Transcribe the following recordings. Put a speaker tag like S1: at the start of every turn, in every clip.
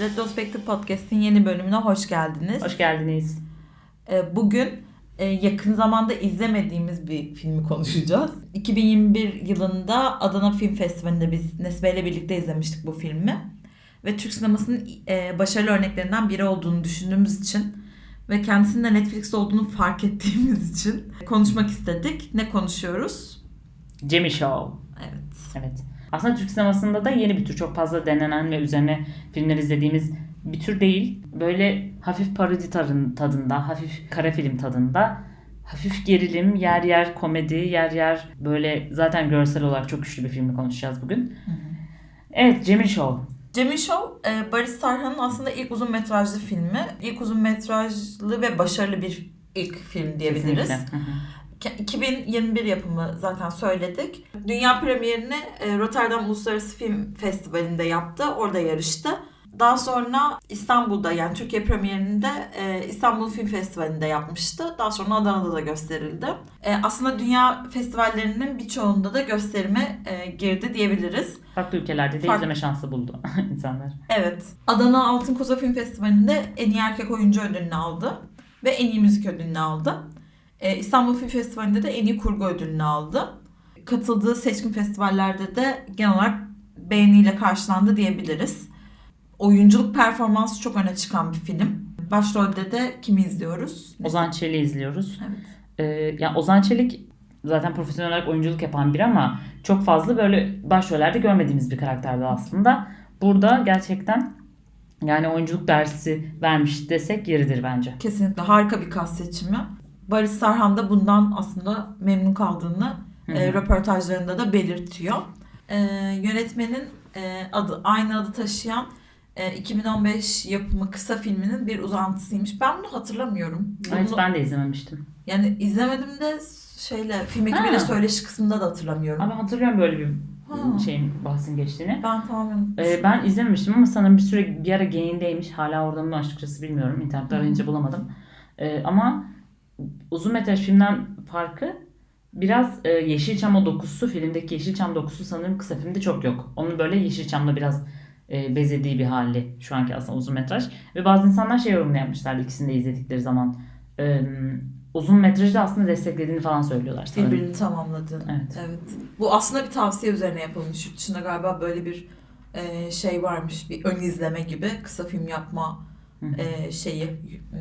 S1: Retrospektif Podcast'in yeni bölümüne hoş geldiniz.
S2: Hoş geldiniz.
S1: Ee, Bugün e, yakın zamanda izlemediğimiz bir filmi konuşacağız. 2021 yılında Adana Film Festivali'nde biz Nesbe ile birlikte izlemiştik bu filmi. Ve Türk sinemasının e, başarılı örneklerinden biri olduğunu düşündüğümüz için ve kendisinin de Netflix'te olduğunu fark ettiğimiz için konuşmak istedik. Ne konuşuyoruz?
S2: Jimmy Show.
S1: Evet.
S2: Evet. Aslında Türk sinemasında da yeni bir tür çok fazla denenen ve üzerine filmler izlediğimiz bir tür değil. Böyle hafif parodi tadında, hafif kara film tadında, hafif gerilim, yer yer komedi, yer yer böyle zaten görsel olarak çok güçlü bir filmi konuşacağız bugün. Evet, Jimmy Show.
S1: Cemil Show, e, Barış Sarhan'ın aslında ilk uzun metrajlı filmi. İlk uzun metrajlı ve başarılı bir ilk film diyebiliriz.
S2: Kesinlikle. Hı hı.
S1: Ke- 2021 yapımı zaten söyledik. Dünya premierini e, Rotterdam Uluslararası Film Festivali'nde yaptı. Orada yarıştı. Daha sonra İstanbul'da yani Türkiye premierini de e, İstanbul Film Festivali'nde yapmıştı. Daha sonra Adana'da da gösterildi. E, aslında dünya festivallerinin birçoğunda da gösterime e, girdi diyebiliriz.
S2: Farklı ülkelerde de
S1: Fark-
S2: izleme şansı buldu insanlar.
S1: Evet. Adana Altın Koza Film Festivali'nde en iyi erkek oyuncu ödülünü aldı. Ve en iyi müzik ödülünü aldı. Ee, İstanbul Film Festivali'nde de en iyi kurgu ödülünü aldı. Katıldığı seçkin festivallerde de genel olarak beğeniyle karşılandı diyebiliriz. Oyunculuk performansı çok öne çıkan bir film. Başrolde de kimi izliyoruz?
S2: Ozan Çelik'i izliyoruz.
S1: Evet.
S2: Ee, yani Ozan Çelik zaten profesyonel olarak oyunculuk yapan biri ama çok fazla böyle başrollerde görmediğimiz bir karakterdi aslında. Burada gerçekten yani oyunculuk dersi vermiş desek yeridir bence.
S1: Kesinlikle harika bir kas seçimi. Barış Sarhan da bundan aslında memnun kaldığını e, röportajlarında da belirtiyor. E, yönetmenin e, adı aynı adı taşıyan e, 2015 yapımı kısa filminin bir uzantısıymış. Ben bunu hatırlamıyorum.
S2: Evet,
S1: Bunu-
S2: ben de izlememiştim.
S1: Yani izlemedim de şeyle film ekibiyle söyleşi kısmında da hatırlamıyorum.
S2: Ama hatırlıyorum böyle bir
S1: Ha.
S2: şeyin bahsin geçtiğini.
S1: Ben tamamen
S2: Ee, ben izlememiştim ama sanırım bir süre bir ara gayindeymiş. Hala orada mı açıkçası bilmiyorum. İnternette arayınca bulamadım. Ee, ama uzun metraj filmden farkı biraz e, Yeşilçam o dokusu filmdeki Yeşilçam dokusu sanırım kısa filmde çok yok. Onun böyle Yeşilçam'da biraz e, bezediği bir hali şu anki aslında uzun metraj. Ve bazı insanlar şey yorumlamışlardı ikisini de izledikleri zaman. Ee, uzun metrajı da aslında desteklediğini falan söylüyorlar sanırım.
S1: birbirini tamamladığını.
S2: Evet.
S1: Evet. Bu aslında bir tavsiye üzerine yapılmış. Yurt dışında galiba böyle bir e, şey varmış. Bir ön izleme gibi kısa film yapma e, şeyi e,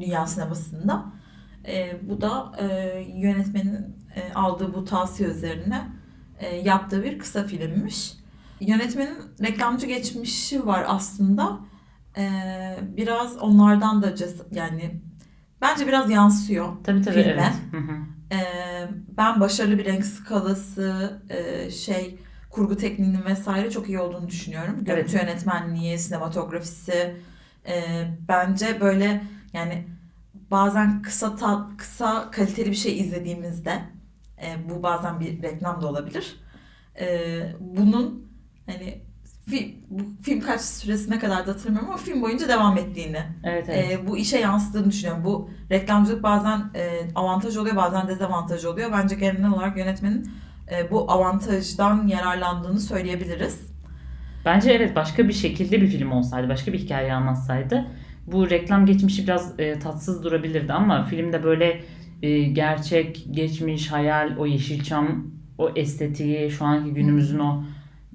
S1: dünya sinemasında. E, bu da e, yönetmenin e, aldığı bu tavsiye üzerine e, yaptığı bir kısa filmmiş. Yönetmenin reklamcı geçmişi var aslında. E, biraz onlardan da ces- yani bence biraz yansıyor
S2: Tabii tabii
S1: filme.
S2: evet. Hı hı.
S1: Ee, ben başarılı bir renk skalası, e, şey kurgu tekniğinin vesaire çok iyi olduğunu düşünüyorum. Görüntü yönetmenliği, sinematografisi e, bence böyle yani bazen kısa tat, kısa kaliteli bir şey izlediğimizde e, bu bazen bir reklam da olabilir. E, bunun hani fi- bu film kaç süresine kadar da hatırlamıyorum ama film boyunca devam ettiğini
S2: Evet evet.
S1: e, bu işe yansıdığını düşünüyorum. Bu reklamcılık bazen e, avantaj oluyor bazen dezavantaj oluyor. Bence genel olarak yönetmenin e, bu avantajdan yararlandığını söyleyebiliriz.
S2: Bence evet başka bir şekilde bir film olsaydı, başka bir hikaye anlatsaydı bu reklam geçmişi biraz e, tatsız durabilirdi ama filmde böyle e, gerçek, geçmiş, hayal, o Yeşilçam, o estetiği, şu anki günümüzün o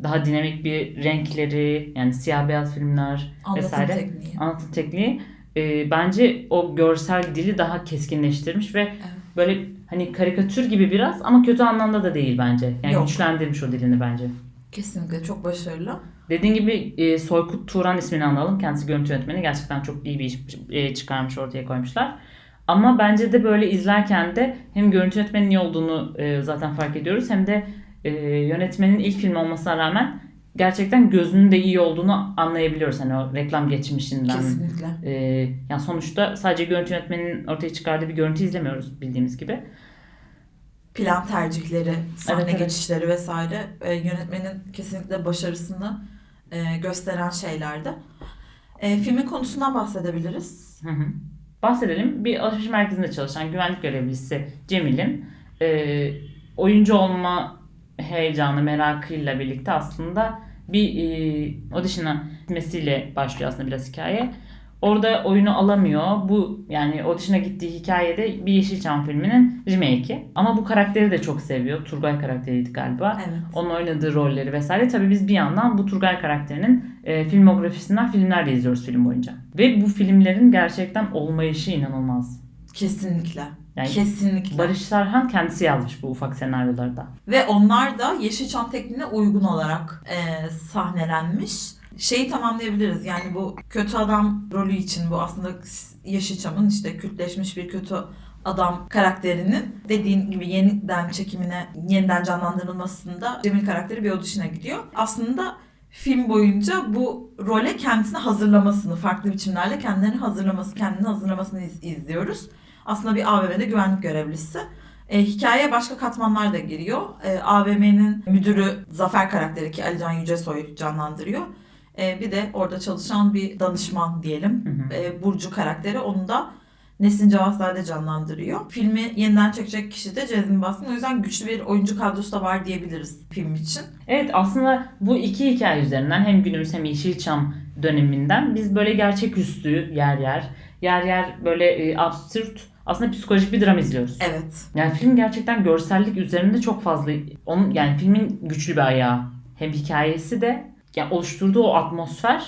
S2: daha dinamik bir renkleri, yani siyah beyaz filmler
S1: Anlatım
S2: vesaire
S1: tekniği.
S2: anlatım tekniği e, bence o görsel dili daha keskinleştirmiş ve böyle hani karikatür gibi biraz ama kötü anlamda da değil bence. Yani
S1: Yok.
S2: güçlendirmiş o dilini bence.
S1: Kesinlikle çok başarılı.
S2: Dediğin gibi e, Soykut Turan ismini analım. Kendisi görüntü yönetmeni. Gerçekten çok iyi bir iş e, çıkarmış ortaya koymuşlar. Ama bence de böyle izlerken de hem görüntü yönetmenin iyi olduğunu e, zaten fark ediyoruz hem de e, yönetmenin ilk film olmasına rağmen gerçekten gözünün de iyi olduğunu anlayabiliyoruz. Hani o reklam geçmişinden.
S1: Kesinlikle.
S2: E, yani sonuçta sadece görüntü yönetmeninin ortaya çıkardığı bir görüntü izlemiyoruz bildiğimiz gibi.
S1: Plan tercihleri, sahne
S2: Evet, evet.
S1: geçişleri vesaire e, yönetmenin kesinlikle başarısını e, gösteren şeylerdi. E, filmin konusundan bahsedebiliriz.
S2: Hı hı. Bahsedelim. Bir alışveriş merkezinde çalışan güvenlik görevlisi Cemil'in e, oyuncu olma heyecanı, merakıyla birlikte aslında bir e, audition'a gitmesiyle başlıyor aslında biraz hikaye. Orada oyunu alamıyor. Bu yani audition'a gittiği hikayede bir Yeşilçam filminin remake'i. Ama bu karakteri de çok seviyor. Turgay karakteriydi galiba.
S1: Evet.
S2: Onun oynadığı rolleri vesaire. Tabii biz bir yandan bu Turgay karakterinin e, filmografisinden filmler de izliyoruz film boyunca. Ve bu filmlerin gerçekten olmayışı inanılmaz.
S1: Kesinlikle.
S2: Yani
S1: Kesinlikle.
S2: Barış Sarhan kendisi yazmış bu ufak senaryoları da.
S1: Ve onlar da Yeşilçam tekniğine uygun olarak e, sahnelenmiş. Şeyi tamamlayabiliriz yani bu kötü adam rolü için bu aslında Yeşilçam'ın işte kültleşmiş bir kötü adam karakterinin dediğin gibi yeniden çekimine, yeniden canlandırılmasında Cemil karakteri bir audition'a gidiyor. Aslında film boyunca bu role kendisini hazırlamasını, farklı biçimlerle kendilerini hazırlaması, kendini hazırlamasını iz- izliyoruz. Aslında bir AVM'de güvenlik görevlisi. E, hikayeye başka katmanlar da giriyor. E, AVM'nin müdürü Zafer karakteri ki Alican Yücesoy canlandırıyor. E, bir de orada çalışan bir danışman diyelim.
S2: Hı hı.
S1: E, Burcu karakteri onu da Nesin Cavazade canlandırıyor. Filmi yeniden çekecek kişi de Cezmi Baskın. O yüzden güçlü bir oyuncu kadrosu da var diyebiliriz film için.
S2: Evet aslında bu iki hikaye üzerinden hem günümüz hem Yeşilçam döneminden biz böyle gerçeküstü yer yer, yer yer böyle e, absürt aslında psikolojik bir dram izliyoruz.
S1: Evet.
S2: Yani film gerçekten görsellik üzerinde çok fazla onun yani filmin güçlü bir ayağı. Hem hikayesi de yani oluşturduğu o atmosfer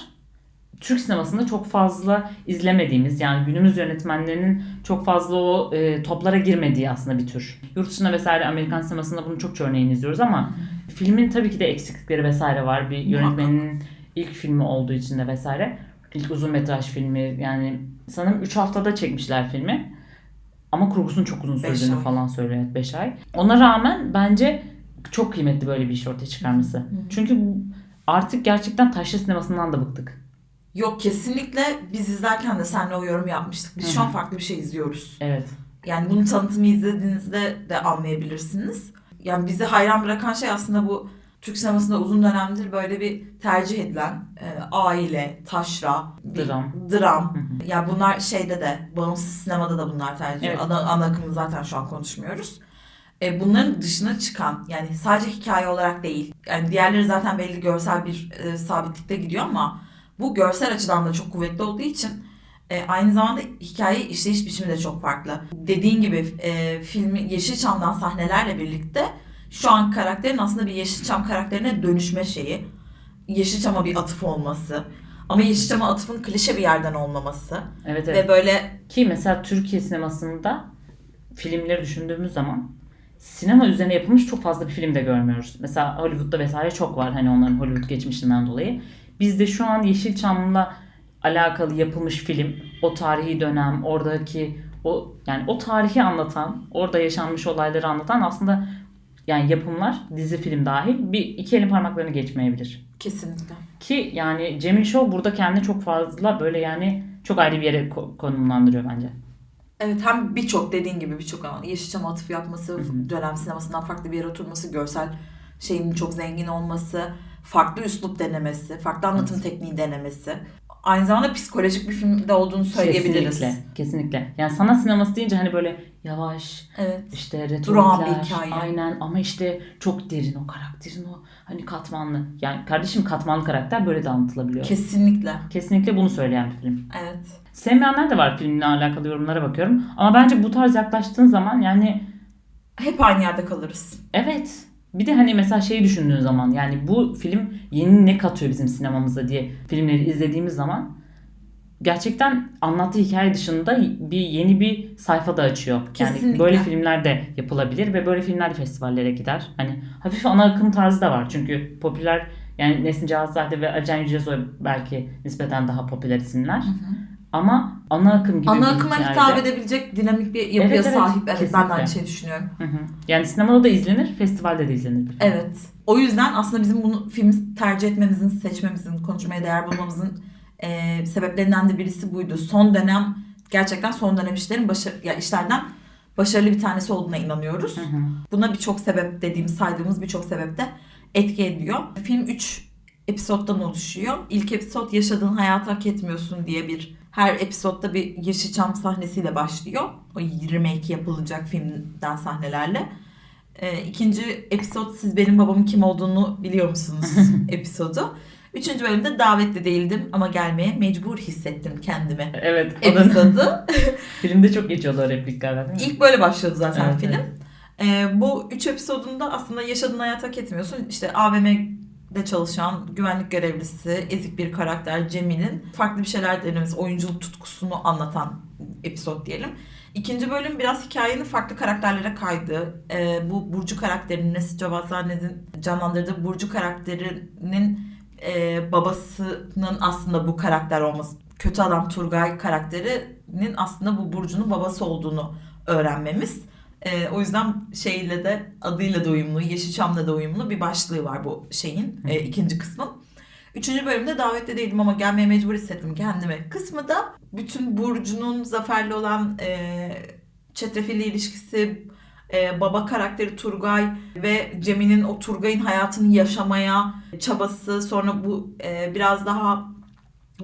S2: Türk sinemasında çok fazla izlemediğimiz yani günümüz yönetmenlerinin çok fazla o e, toplara girmediği aslında bir tür. Yurt dışında vesaire Amerikan sinemasında bunun çok örneğini izliyoruz ama filmin tabii ki de eksiklikleri vesaire var. Bir yönetmenin ilk filmi olduğu için de vesaire. İlk uzun metraj filmi yani sanırım 3 haftada çekmişler filmi. Ama kurgusunun çok uzun sürdüğünü
S1: ay.
S2: falan söylüyor 5 ay. Ona rağmen bence çok kıymetli böyle bir iş ortaya çıkarması. Çünkü bu- artık gerçekten taşlı sinemasından da bıktık.
S1: Yok kesinlikle biz izlerken de seninle o yorum yapmıştık. Biz
S2: Hı
S1: şu an farklı bir şey izliyoruz.
S2: Evet.
S1: Yani bunun tanıtımı izlediğinizde de anlayabilirsiniz. Yani bizi hayran bırakan şey aslında bu Türk sinemasında uzun dönemdir böyle bir tercih edilen e, aile, taşra, bir
S2: Dram.
S1: dram.
S2: Hı hı.
S1: Yani bunlar şeyde de bağımsız sinemada da bunlar tercih ediliyor.
S2: Evet.
S1: Ana, ana akımı zaten şu an konuşmuyoruz. E, bunların dışına çıkan yani sadece hikaye olarak değil. Yani diğerleri zaten belli görsel bir e, sabitlikte gidiyor ama bu görsel açıdan da çok kuvvetli olduğu için e, aynı zamanda hikaye işleyiş biçimi de çok farklı. Dediğin gibi e, filmi Yeşilçam'dan sahnelerle birlikte şu an karakterin aslında bir Yeşilçam karakterine dönüşme şeyi. Yeşilçam'a bir atıf olması. Ama Yeşilçam'a atıfın klişe bir yerden olmaması.
S2: Evet evet.
S1: Ve böyle
S2: Ki mesela Türkiye sinemasında filmleri düşündüğümüz zaman sinema üzerine yapılmış çok fazla bir film de görmüyoruz. Mesela Hollywood'da vesaire çok var hani onların Hollywood geçmişinden dolayı. Bizde şu an Yeşilçam'la alakalı yapılmış film, o tarihi dönem, oradaki o yani o tarihi anlatan, orada yaşanmış olayları anlatan aslında yani yapımlar, dizi film dahil bir iki elin parmaklarını geçmeyebilir.
S1: kesinlikle.
S2: Ki yani Cemil Show burada kendini çok fazla böyle yani çok ayrı bir yere ko- konumlandırıyor bence.
S1: Evet hem birçok dediğin gibi birçok alan Yeşilçam'a atıf yapması,
S2: hı.
S1: dönem sinemasından farklı bir yere oturması, görsel şeyin çok zengin olması, farklı üslup denemesi, farklı anlatım tekniği denemesi. Aynı zamanda psikolojik bir filmde olduğunu söyleyebiliriz.
S2: Kesinlikle. Kesinlikle. Yani sanat sineması deyince hani böyle yavaş
S1: Evet.
S2: işte
S1: Durağan bir
S2: retorikler.
S1: hikaye.
S2: Aynen ama işte çok derin o karakterin o hani katmanlı. Yani kardeşim katmanlı karakter böyle de anlatılabiliyor.
S1: Kesinlikle.
S2: Kesinlikle bunu söyleyen bir film.
S1: Evet.
S2: Sevmeyenler de var filmle alakalı yorumlara bakıyorum. Ama bence bu tarz yaklaştığın zaman yani
S1: Hep aynı yerde kalırız.
S2: Evet. Bir de hani mesela şeyi düşündüğün zaman yani bu film yeni ne katıyor bizim sinemamıza diye filmleri izlediğimiz zaman gerçekten anlattığı hikaye dışında bir yeni bir sayfa da açıyor. Yani
S1: Kesinlikle.
S2: böyle filmler de yapılabilir ve böyle filmler de festivallere gider. Hani hafif ana akım tarzı da var. Çünkü popüler yani Nesin Cihazade ve Acan Yücesoy belki nispeten daha popüler isimler. Ama ana akım gibi
S1: Ana
S2: bir
S1: akıma
S2: hikayede-
S1: hitap edebilecek dinamik bir yapıya
S2: Evet, evet.
S1: sahip. Evet ben de
S2: Kesinlikle.
S1: aynı şeyi düşünüyorum.
S2: Hı hı. Yani sinemada da izlenir, festivalde de izlenir bir film.
S1: Evet. O yüzden aslında bizim bunu film tercih etmemizin, seçmemizin, konuşmaya değer bulmamızın e, sebeplerinden de birisi buydu. Son dönem gerçekten son dönem işlerin başarı, ya işlerden başarılı bir tanesi olduğuna inanıyoruz.
S2: Hı hı.
S1: Buna birçok sebep dediğimiz saydığımız birçok sebep de etki ediyor. Film 3 episoddan oluşuyor. İlk episod yaşadığın hayatı hak etmiyorsun diye bir her episodda bir Yeşilçam sahnesiyle başlıyor. O remake yapılacak filmden sahnelerle. Ee, ikinci episod siz benim babamın kim olduğunu biliyor musunuz episodu. Üçüncü bölümde davetli değildim ama gelmeye mecbur hissettim kendimi.
S2: Evet.
S1: Episodu.
S2: filmde çok geçiyordu o repliklerden?
S1: İlk böyle başladı zaten
S2: Evet,
S1: film.
S2: evet.
S1: Ee, bu üç episodunda aslında yaşadığın hayatı hak etmiyorsun. İşte AVM'de çalışan güvenlik görevlisi, ezik bir karakter Cemil'in farklı bir şeyler denemesi, oyunculuk tutkusunu anlatan episod diyelim. İkinci bölüm biraz hikayenin farklı karakterlere kaydığı, e, bu Burcu karakterinin, Nesil Cevaz Zanned'in canlandırdığı Burcu karakterinin e, babasının aslında bu karakter olması, kötü adam Turgay karakterinin aslında bu Burcu'nun babası olduğunu öğrenmemiz. E, o yüzden şeyle de adıyla da uyumlu, Yeşilçam'la da uyumlu bir başlığı var bu şeyin e, ikinci kısmın. Üçüncü bölümde davetli değildim ama gelmeye mecbur hissettim kendimi. Kısmı da bütün Burcu'nun Zafer'le olan e, çetrefilli ilişkisi, e, baba karakteri Turgay ve Cemil'in o Turgay'ın hayatını yaşamaya çabası, sonra bu e, biraz daha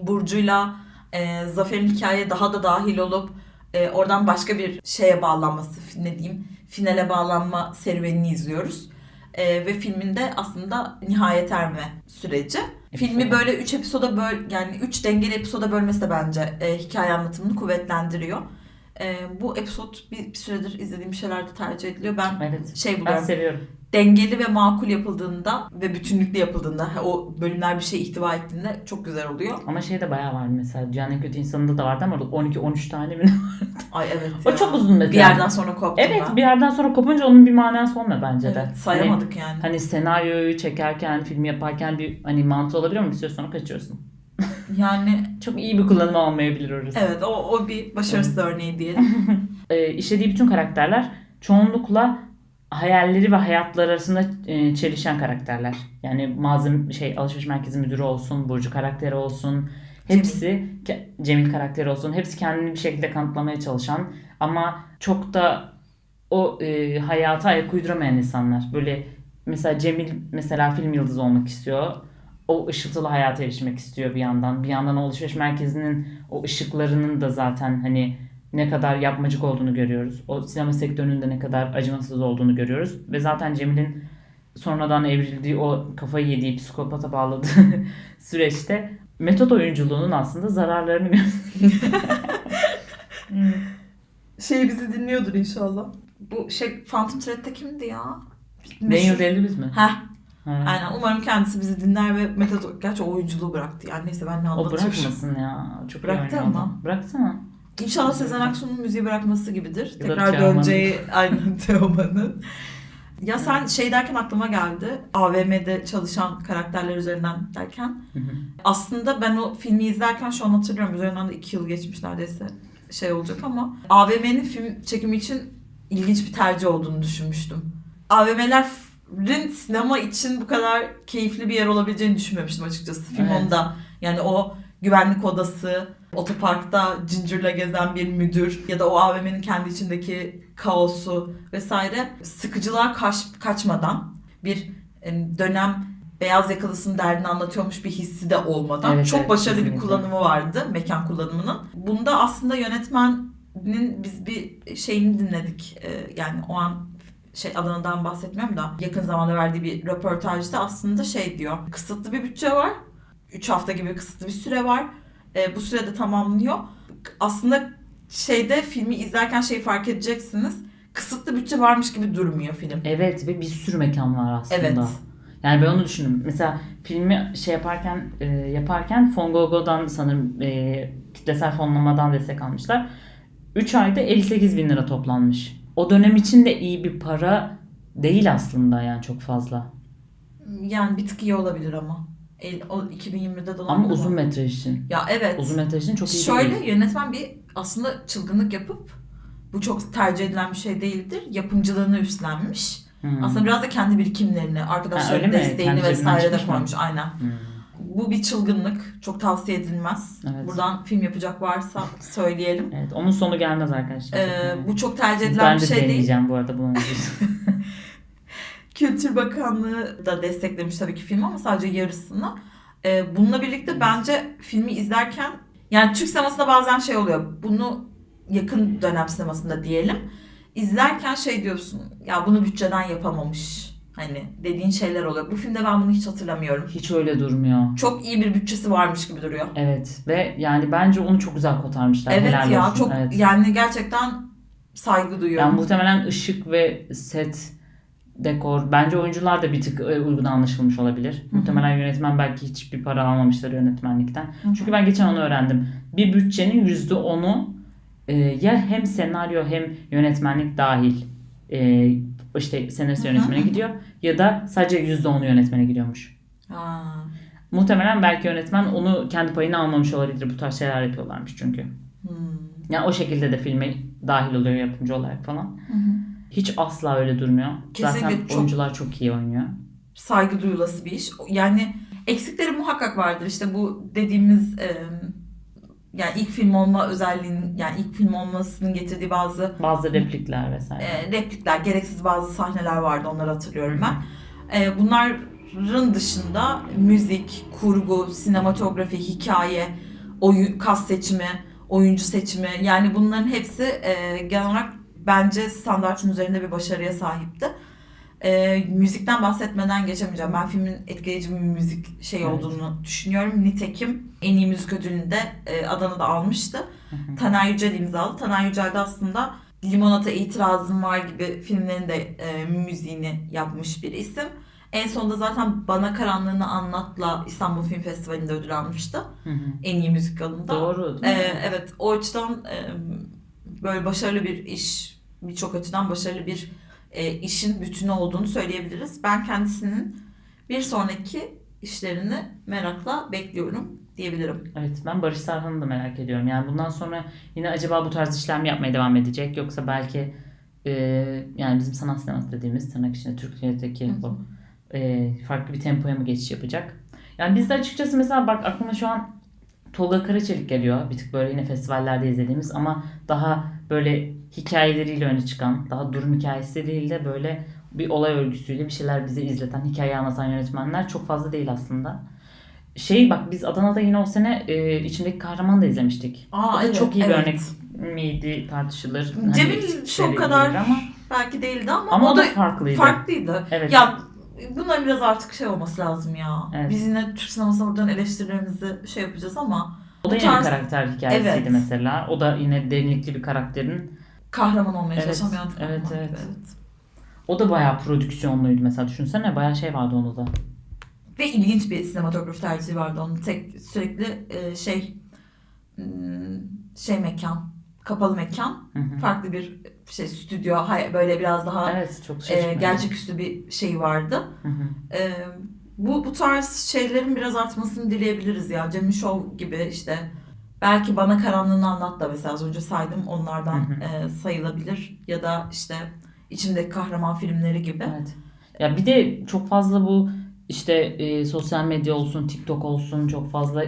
S1: Burcu'yla e, Zafer'in hikayeye daha da dahil olup e, oradan başka bir şeye bağlanması, ne diyeyim, finale bağlanma serüvenini izliyoruz. E, ve filminde aslında nihayet erme süreci. Filmi böyle 3 episoda böl yani 3 dengeli episoda bölmesi de bence e, hikaye anlatımını kuvvetlendiriyor. E, bu episod bir, bir süredir izlediğim şeylerde tercih ediliyor. Ben
S2: Evet.
S1: şey
S2: Ben
S1: buluyorum
S2: seviyorum.
S1: Dengeli ve makul yapıldığında ve bütünlüklü yapıldığında o bölümler bir şey ihtiva ettiğinde çok güzel oluyor.
S2: Ama şey de bayağı vardı mesela. Dünyanın kötü insanında da vardı ama orada 12-13 tane mi?
S1: Ay evet
S2: o
S1: ya.
S2: çok uzun mesela.
S1: Bir yerden sonra koptum
S2: Evet
S1: ben.
S2: bir yerden sonra kopunca onun bir manası olmuyor bence de.
S1: Evet, sayamadık yani.
S2: Hani, hani senaryoyu çekerken, filmi yaparken bir hani mantığı olabilir ama bir süre sonra kaçıyorsun.
S1: Yani
S2: Çok iyi bir kullanım olmayabilir orası.
S1: evet o, o bir başarısız örneği diyelim.
S2: e, işlediği bütün karakterler çoğunlukla hayalleri ve hayatları arasında e, çelişen karakterler. Yani malzeme şey alışveriş merkezi müdürü olsun, Burcu karakteri olsun, hepsi Cemil karakteri olsun, hepsi kendini bir şekilde kanıtlamaya çalışan ama çok da o e, hayata ayak uyduramayan insanlar. Böyle mesela Cemil mesela film yıldızı olmak istiyor. O ışıltılı hayata erişmek istiyor bir yandan. Bir yandan alışveriş merkezinin o ışıklarının da zaten hani ne kadar yapmacık olduğunu görüyoruz. O sinema sektörünün de ne kadar acımasız olduğunu görüyoruz. Ve zaten Cemil'in sonradan evrildiği o kafayı yediği psikopata bağladığı süreçte metot oyunculuğunun aslında zararlarını gösteriyor.
S1: Şey bizi dinliyordur inşallah. Bu şey Phantom Thread'de kimdi ya?
S2: Daniel Day-Lewis mi?
S1: Heh,
S2: Ha.
S1: aynen. Umarım kendisi bizi dinler ve Metot gerçi o oyunculuğu bıraktı. Yani neyse ben ne
S2: O
S1: anlatmışım.
S2: bırakmasın ya. Çok
S1: Bıraktı ama.
S2: adam. Bıraksana.
S1: İnşallah Sezen Aksu'nun müziği bırakması gibidir.
S2: Da
S1: Tekrar döneceği aynen Teoman'ın. Ya sen şey derken aklıma geldi. AVM'de çalışan karakterler üzerinden derken.
S2: Hı hı.
S1: Aslında ben o filmi izlerken şu an hatırlıyorum. Üzerinden de iki yıl geçmiş neredeyse şey olacak ama AVM'nin film çekimi için ilginç bir tercih olduğunu düşünmüştüm. AVM'lerin sinema için bu kadar keyifli bir yer olabileceğini düşünmemiştim açıkçası. Film
S2: Evet.
S1: onda yani o güvenlik odası, otoparkta Ginger'la gezen bir müdür ya da o AVM'nin kendi içindeki kaosu vesaire sıkıcılığa kaç, kaçmadan bir em, dönem beyaz yakalısının derdini anlatıyormuş bir hissi de olmadan
S2: Evet,
S1: çok
S2: evet,
S1: başarılı bir
S2: kesinlikle.
S1: kullanımı vardı mekan kullanımının. Bunda aslında yönetmenin biz bir şeyini dinledik. Ee, yani o an şey Adana'dan bahsetmiyorum da yakın zamanda verdiği bir röportajda aslında şey diyor. Kısıtlı bir bütçe var. 3 hafta gibi kısıtlı bir süre var. Ee, bu sürede tamamlıyor. Aslında şeyde filmi izlerken şeyi fark edeceksiniz. Kısıtlı bütçe varmış gibi durmuyor film.
S2: Evet ve bir sürü mekan var aslında.
S1: Evet.
S2: Yani ben onu düşündüm. Mesela filmi şey yaparken e, yaparken Fongogo'dan sanırım e, kitlesel fonlamadan destek almışlar. 3 ayda 58 bin lira toplanmış. O dönem için de iyi bir para değil aslında yani çok fazla.
S1: Yani bir tık iyi olabilir ama. El, o 2020'de dolan
S2: Ama uzun metraj için.
S1: Ya evet.
S2: Uzun metraj için çok iyi
S1: Şöyle
S2: değil.
S1: yönetmen bir aslında çılgınlık yapıp bu çok tercih edilen bir şey değildir. Yapımcılığını üstlenmiş.
S2: Hmm.
S1: Aslında biraz da kendi birikimlerini,
S2: Ha, öyle
S1: arkadaşların
S2: mi?
S1: desteğini
S2: Kendi
S1: vesaire de koymuş. Aynen.
S2: Hmm.
S1: Bu bir çılgınlık. Çok tavsiye edilmez.
S2: Evet.
S1: Buradan film yapacak varsa söyleyelim.
S2: Evet, onun sonu gelmez arkadaşlar.
S1: Ee, bu çok tercih edilen
S2: ben
S1: bir
S2: de
S1: şey değil.
S2: deneyeceğim bu arada bunu.
S1: Kültür Bakanlığı da desteklemiş tabii ki filmi ama sadece yarısını. Ee, bununla birlikte bence filmi izlerken yani Türk sinemasında bazen şey oluyor. Bunu yakın dönem sinemasında diyelim. izlerken şey diyorsun ya bunu bütçeden yapamamış. Hani dediğin şeyler oluyor. Bu filmde ben bunu hiç hatırlamıyorum.
S2: Hiç öyle durmuyor.
S1: Çok iyi bir bütçesi varmış gibi duruyor.
S2: Evet ve yani bence onu çok güzel kotarmışlar.
S1: Evet
S2: Helal
S1: ya
S2: olsun.
S1: çok
S2: Evet.
S1: yani gerçekten saygı duyuyorum.
S2: Yani muhtemelen ışık ve set dekor bence oyuncular da bir tık e, uygun anlaşılmış olabilir.
S1: hı.
S2: Muhtemelen yönetmen belki hiçbir para almamıştır yönetmenlikten.
S1: Hı hı.
S2: Çünkü ben geçen onu öğrendim. Bir bütçenin %10'u e, ya hem senaryo hem yönetmenlik dahil e, işte senarist yönetmene gidiyor ya da sadece %10'u yönetmene gidiyormuş.
S1: Ha.
S2: Muhtemelen belki yönetmen onu kendi payını almamış olabilir. Bu tarz şeyler yapıyorlarmış çünkü.
S1: Hmm.
S2: Yani o şekilde de filme dahil oluyor yapımcı olarak falan.
S1: Hı hı.
S2: Hiç asla öyle durmuyor.
S1: Kesinlikle
S2: Zaten
S1: çok-
S2: oyuncular çok iyi oynuyor.
S1: saygı duyulası bir iş. Yani eksikleri muhakkak vardır. İşte bu dediğimiz e, yani ilk film olma özelliğinin yani ilk film olmasının getirdiği bazı
S2: Bazı replikler vesaire.
S1: e, replikler, gereksiz bazı sahneler vardı. Onları hatırlıyorum ben. E, bunların dışında müzik, kurgu, sinematografi, hikaye, oyun, kas seçimi, oyuncu seçimi yani bunların hepsi e, genel olarak bence standartın üzerinde bir başarıya sahipti. E, müzikten bahsetmeden geçemeyeceğim. Ben filmin etkileyici bir müzik şey
S2: Evet.
S1: olduğunu düşünüyorum. Nitekim en iyi müzik ödülünü de e, Adana'da almıştı.
S2: Hı hı.
S1: Taner Yücel imzalı. Taner Yücel de aslında Limonata İtirazım Var gibi filmlerin de e, müziğini yapmış bir isim. En sonunda zaten Bana Karanlığını Anlat'la İstanbul Film Festivali'nde ödül almıştı.
S2: Hı hı.
S1: En iyi müzik dalında.
S2: Doğru.
S1: Ee, evet o açıdan e, böyle başarılı bir iş, birçok açıdan başarılı bir e, işin bütünü olduğunu söyleyebiliriz. Ben kendisinin bir sonraki işlerini merakla bekliyorum diyebilirim.
S2: Evet ben Barış Sarhan'ı da merak ediyorum. Yani bundan sonra yine acaba bu tarz işler mi yapmaya devam edecek yoksa belki e, yani bizim sanat sineması dediğimiz tırnak içinde Türkiye'deki o e, farklı bir tempoya mı geçiş yapacak? Yani bizde açıkçası mesela bak aklıma şu an Tolga Karaçelik geliyor. Bir tık böyle yine festivallerde izlediğimiz ama daha böyle hikayeleriyle öne çıkan, daha durum hikayesi değil de böyle bir olay örgüsüyle bir şeyler bize izleten, hikaye anlatan yönetmenler çok fazla değil aslında. Şey bak biz Adana'da yine o sene e, içindeki kahraman da izlemiştik.
S1: Aa,
S2: O da
S1: evet,
S2: çok iyi bir
S1: evet.
S2: örnek miydi tartışılır. Hani
S1: Cemil şu kadar
S2: ama,
S1: Belki değildi ama,
S2: ama
S1: o da
S2: da farklıydı.
S1: farklıydı.
S2: Evet.
S1: Ya bunların biraz artık şey olması lazım ya.
S2: Evet.
S1: Biz yine Türk sinemasına buradan eleştirilerimizi şey yapacağız ama
S2: o da yine
S1: tarz-
S2: karakter hikayesiydi
S1: Evet.
S2: mesela. O da yine derinlikli bir karakterin.
S1: Kahraman olmaya
S2: Evet,
S1: çalışan bir
S2: evet, evet.
S1: evet.
S2: O da bayağı prodüksiyonluydu mesela. Düşünsene bayağı şey vardı onda da.
S1: Ve ilginç bir sinematografi tercihi vardı onun. Tek sürekli e, şey hmm, şey mekan, kapalı mekan,
S2: Hı hı.
S1: farklı bir şey stüdyo, böyle biraz daha
S2: Evet çok
S1: e,
S2: şaşırtıcı.
S1: gerçeküstü bir şey vardı.
S2: Hı hı.
S1: E, bu bu tarz şeylerin biraz artmasını dileyebiliriz ya. Cemil Show gibi işte belki bana karanlığını anlat da mesela az önce saydım onlardan
S2: Hı hı.
S1: e, sayılabilir ya da işte içimdeki kahraman filmleri gibi.
S2: Evet. Ya bir de çok fazla bu işte e, sosyal medya olsun, TikTok olsun çok fazla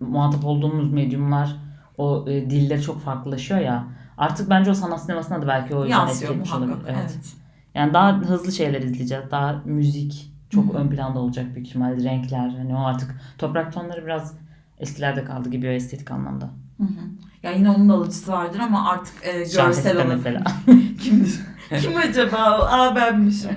S2: muhatap olduğumuz medyumlar o e, dilleri çok farklılaşıyor ya. Artık bence o sanat sinemasına da belki o yüzden
S1: Yansıyor
S2: etki etmiş
S1: muhakkak.
S2: olabilir.
S1: Evet.
S2: Evet. Yani daha hızlı şeyler izleyeceğiz. Daha müzik çok
S1: Hı hı.
S2: ön planda olacak büyük ihtimalle. Renkler hani o artık toprak tonları biraz eskilerde kaldı gibi estetik anlamda.
S1: Hı hı. Ya yine onun alıcısı vardır ama artık e, görsel olarak
S2: mesela.
S1: kimdir? Kim acaba? Aa benmişim.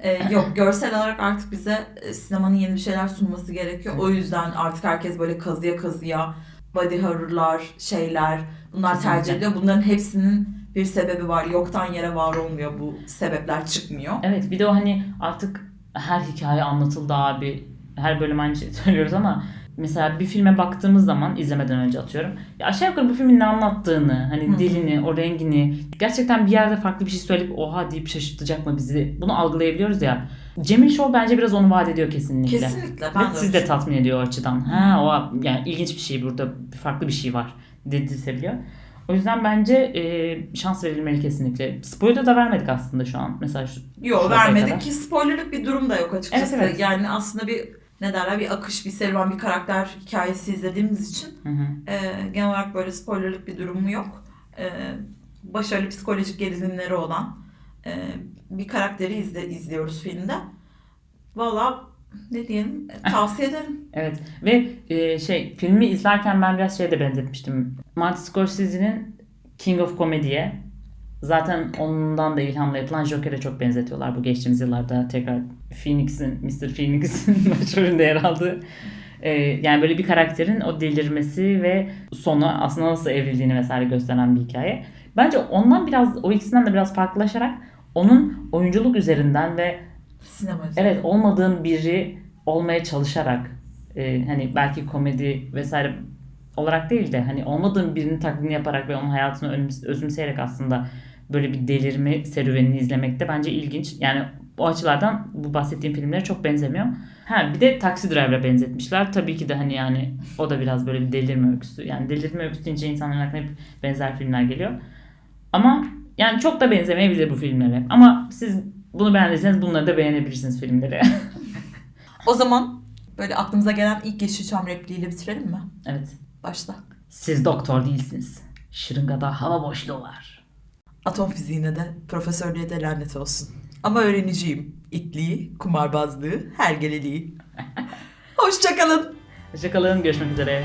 S1: E, yok görsel olarak artık bize e, sinemanın yeni bir şeyler sunması gerekiyor. O yüzden artık herkes böyle kazıya kazıya body horror'lar, şeyler bunlar
S2: Kesinlikle.
S1: tercih ediyor. Bunların hepsinin bir sebebi var. Yoktan yere var olmuyor bu sebepler çıkmıyor.
S2: Evet bir de o hani artık her hikaye anlatıldı abi. Her bölüm aynı şeyi söylüyoruz ama mesela bir filme baktığımız zaman izlemeden önce atıyorum. Ya aşağı yukarı bu filmin ne anlattığını, hani
S1: Hı.
S2: dilini, o rengini gerçekten bir yerde farklı bir şey söyleyip oha deyip şaşırtacak mı bizi? Bunu algılayabiliyoruz ya. Cemil Show bence biraz onu vaat ediyor kesinlikle.
S1: Kesinlikle.
S2: Ve
S1: Ben de
S2: siz de tatmin ediyor o açıdan. Ha o yani ilginç bir şey burada, farklı bir şey var dedirtebiliyor. O yüzden bence e, şans verilmeli kesinlikle. Spoiler da vermedik aslında şu an. Mesela şu
S1: Yok vermedik
S2: kadar.
S1: ki spoilerlık bir durum da yok açıkçası.
S2: Evet, evet.
S1: Yani aslında bir ne derler bir akış, bir serüven, bir karakter hikayesi izlediğimiz için
S2: Hı hı.
S1: e, genel olarak böyle spoilerlık bir durumu yok. E, başarılı psikolojik gerilimleri olan e, bir karakteri izle, izliyoruz filmde. Valla ne diyelim e, tavsiye ederim.
S2: Evet ve e, şey filmi izlerken ben biraz şeye de benzetmiştim. Martin Scorsese'nin King of Comedy'ye Zaten ondan da ilhamla yapılan Joker'e çok benzetiyorlar bu geçtiğimiz yıllarda tekrar Phoenix'in, Mr. Phoenix'in başrolünde yer aldığı. Ee, yani böyle bir karakterin o delirmesi ve sonu aslında nasıl evrildiğini vesaire gösteren bir hikaye. Bence ondan biraz, o ikisinden de biraz farklılaşarak onun oyunculuk üzerinden ve
S1: Sinema üzerine.
S2: evet olmadığın biri olmaya çalışarak e, hani belki komedi vesaire olarak değil de hani olmadığın birinin taklidini yaparak ve onun hayatını özümseyerek aslında böyle bir delirme serüvenini izlemek de bence ilginç. Yani o açılardan bu bahsettiğim filmlere çok benzemiyor. Ha bir de Taxi Driver'a benzetmişler. Tabii ki de hani yani o da biraz böyle bir delirme öyküsü. Yani delirme öyküsü deyince insanların aklına hep benzer filmler geliyor. Ama yani çok da benzemeyebilir bu filmlere. Ama siz bunu beğendiyseniz bunları da beğenebilirsiniz filmleri.
S1: O zaman böyle aklımıza gelen ilk Yeşilçam repliğiyle bitirelim mi?
S2: evet.
S1: Başla.
S2: Siz doktor değilsiniz. Şırıngada hava boşluğu var.
S1: Atom fiziğine de profesörlüğe de lanet olsun. Ama öğreniciyim. İtliği, kumarbazlığı, hergeleliği. Hoşçakalın.
S2: Hoşçakalın. Görüşmek üzere.